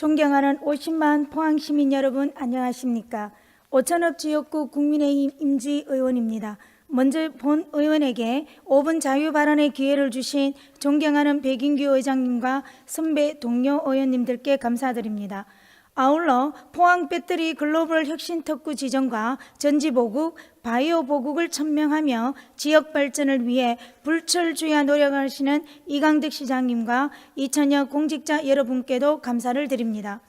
존경하는 50만 포항 시민 여러분 안녕하십니까? 오천업 지역구 국민의힘 임지 의원입니다. 먼저 본 의원에게 5분 자유 발언의 기회를 주신 존경하는 백인규 의장님과 선배 동료 의원님들께 감사드립니다. 아울러 포항 배터리 글로벌 혁신 특구 지정과 전지 보국, 바이오 보국을 천명하며 지역 발전을 위해 불철주야 노력하시는 이강득 시장님과 이천여 공직자 여러분께도 감사를 드립니다.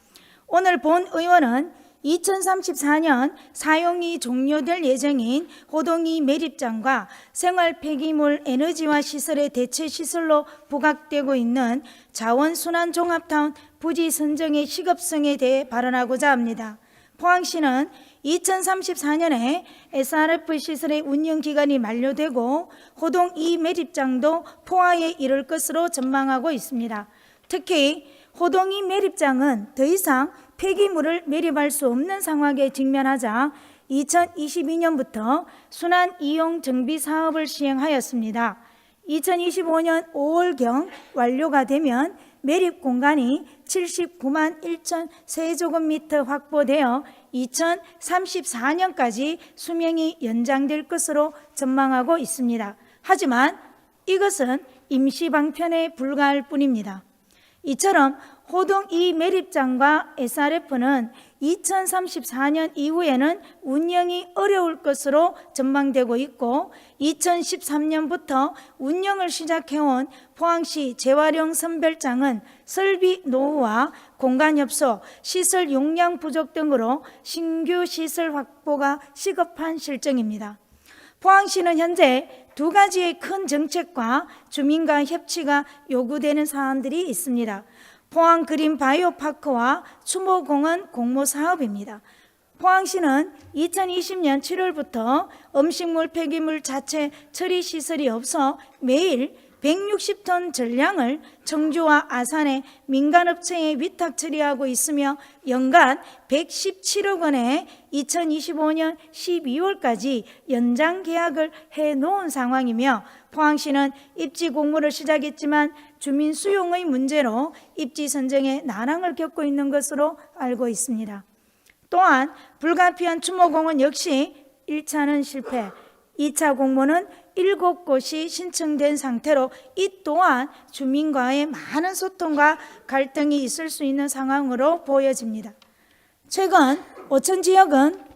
오늘 본 의원은 2034년 사용이 종료될 예정인 호동이 매립장과 생활 폐기물 에너지화 시설의 대체 시설로 부각되고 있는 자원순환 종합타운 부지 선정의 시급성에 대해 발언하고자 합니다. 포항시는 2034년에 SRF 시설의 운영 기간이 만료되고 호동 이 매립장도 포화에 이를 것으로 전망하고 있습니다. 특히 호동이 매립장은 더 이상 폐기물을 매립할 수 없는 상황에 직면하자 2022년부터 순환 이용 정비 사업을 시행하였습니다. 2025년 5월경 완료가 되면 매립 공간이 79만 1천 세제곱미터 확보되어 2034년까지 수명이 연장될 것으로 전망하고 있습니다. 하지만 이것은 임시 방편에 불과할 뿐입니다. 이처럼 호동 이 매립장과 SRF는 2034년 이후에는 운영이 어려울 것으로 전망되고 있고 2013년부터 운영을 시작해온 포항시 재활용 선별장은 설비 노후와 공간 협소, 시설 용량 부족 등으로 신규 시설 확보가 시급한 실정입니다. 포항시는 현재 두 가지의 큰 정책과 주민과 협치가 요구되는 사안들이 있습니다. 포항 그린 바이오파크와 추모공원 공모 사업입니다. 포항시는 2020년 7월부터 음식물 폐기물 자체 처리 시설이 없어 매일 160톤 전량을 청주와 아산의 민간업체에 위탁 처리하고 있으며 연간 117억 원에 2025년 12월까지 연장 계약을 해 놓은 상황이며 포항시는 입지 공모를 시작했지만 주민 수용의 문제로 입지 선정에 난항을 겪고 있는 것으로 알고 있습니다. 또한 불가피한 추모공원 역시 1차는 실패, 2차 공모는 7곳이 신청된 상태로 이 또한 주민과의 많은 소통과 갈등이 있을 수 있는 상황으로 보여집니다. 최근 오천 지역은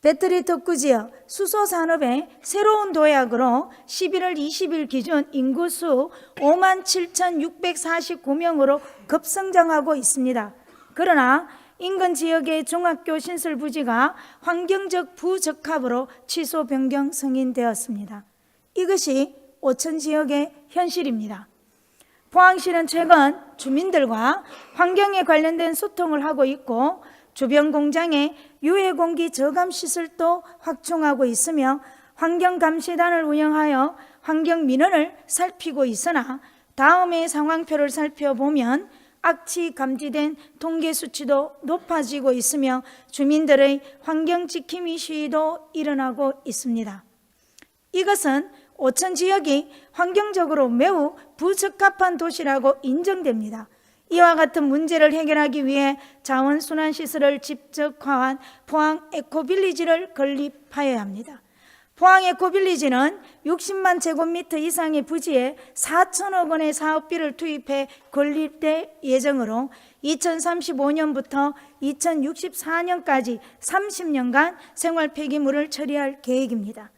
배터리 특구 지역 수소 산업의 새로운 도약으로 11월 20일 기준 인구수 5만 7,649명으로 급성장하고 있습니다. 그러나 인근 지역의 중학교 신설 부지가 환경적 부적합으로 취소 변경 승인되었습니다. 이것이 오천 지역의 현실입니다. 포항시는 최근 주민들과 환경에 관련된 소통을 하고 있고 주변 공장에 유해 공기 저감 시설도 확충하고 있으며 환경 감시단을 운영하여 환경 민원을 살피고 있으나 다음의 상황표를 살펴보면 악취 감지된 통계 수치도 높아지고 있으며 주민들의 환경 지킴이 시위도 일어나고 있습니다. 이것은 오천 지역이 환경적으로 매우 부적합한 도시라고 인정됩니다. 이와 같은 문제를 해결하기 위해 자원순환 시설을 집적화한 포항 에코빌리지를 건립하여야 합니다. 포항 에코빌리지는 60만 제곱미터 이상의 부지에 4천억 원의 사업비를 투입해 건립될 예정으로 2035년부터 2064년까지 30년간 생활 폐기물을 처리할 계획입니다.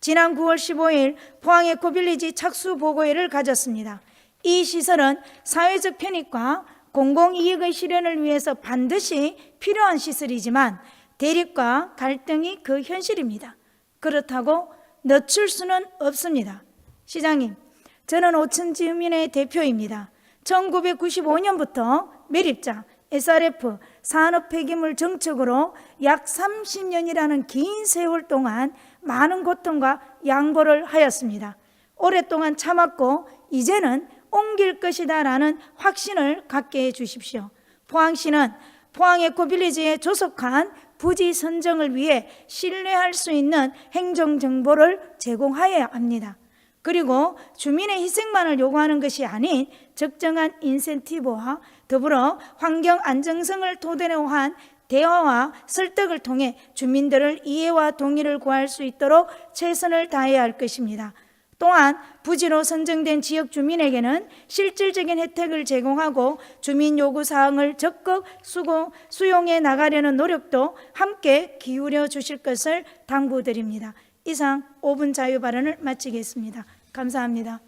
지난 9월 15일 포항 에코빌리지 착수 보고회를 가졌습니다. 이 시설은 사회적 편익과 공공이익의 실현을 위해서 반드시 필요한 시설이지만 대립과 갈등이 그 현실입니다. 그렇다고 늦출 수는 없습니다. 시장님, 저는 오천 지민의 대표입니다. 1995년부터 매립장, SRF, 산업 폐기물 정책으로 약 30년이라는 긴 세월 동안 많은 고통과 양보를 하였습니다. 오랫동안 참았고 이제는 옮길 것이다라는 확신을 갖게 해 주십시오. 포항시는 포항 에코빌리지에 조속한 부지 선정을 위해 신뢰할 수 있는 행정 정보를 제공하여야 합니다. 그리고 주민의 희생만을 요구하는 것이 아닌 적정한 인센티브와 더불어 환경 안정성을 토대로 한 대화와 설득을 통해 주민들을 이해와 동의를 구할 수 있도록 최선을 다해야 할 것입니다. 또한 부지로 선정된 지역 주민에게는 실질적인 혜택을 제공하고 주민 요구 사항을 적극 수고, 수용해 나가려는 노력도 함께 기울여 주실 것을 당부드립니다. 이상 5분 자유 발언을 마치겠습니다. 감사합니다.